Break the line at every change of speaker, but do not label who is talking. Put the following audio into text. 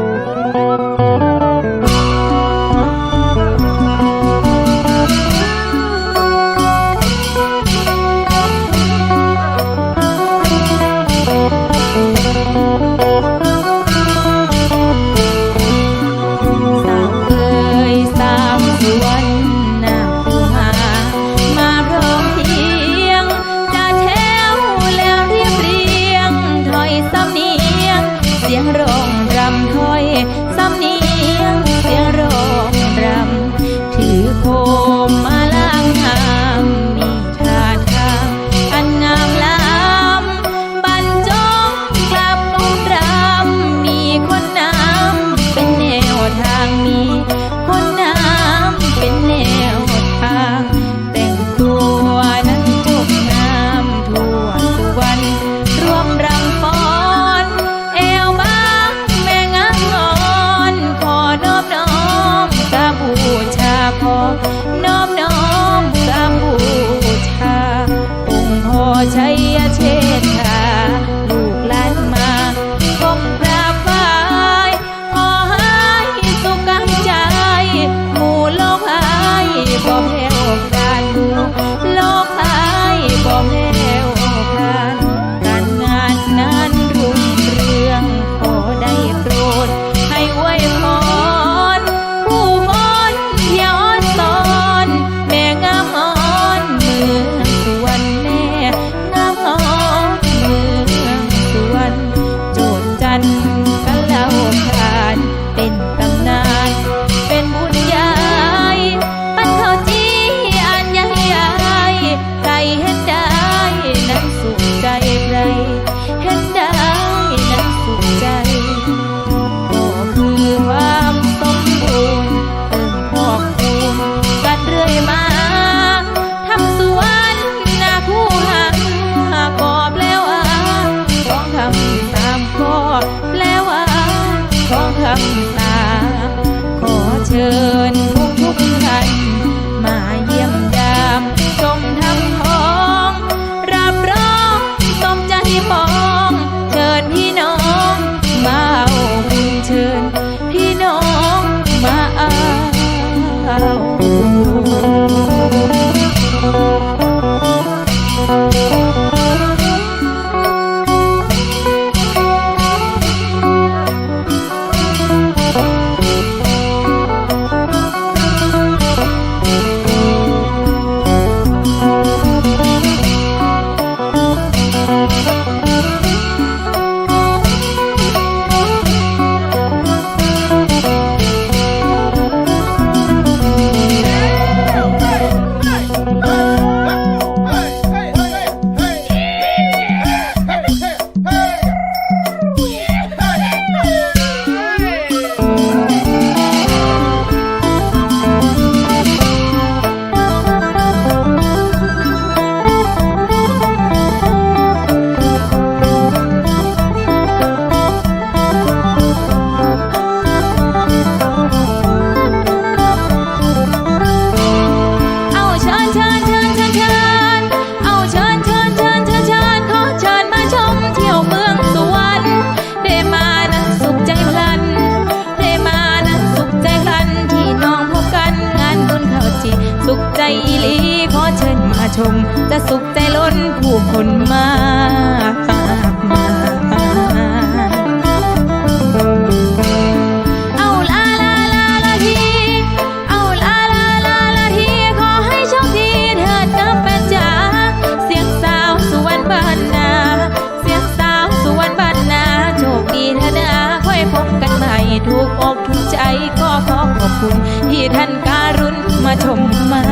Thank you. noche till อีลีขอเชิญมาชม จะสุขใจล้นผู้คนมากมายเอาลาลาลาลาทีเอาลาลาลาลาทีขอให้โชคดีเถิดนะแฟนจ๋าเสียงสาวสุวรรณบ้านนา เสียงสาวสุวรรณบ้านนาโชคดีเถิดค่อยพบกันใหม่ถูกอกถูกใจก็ขอขอบคุณที่ท่านการุณมาชมมา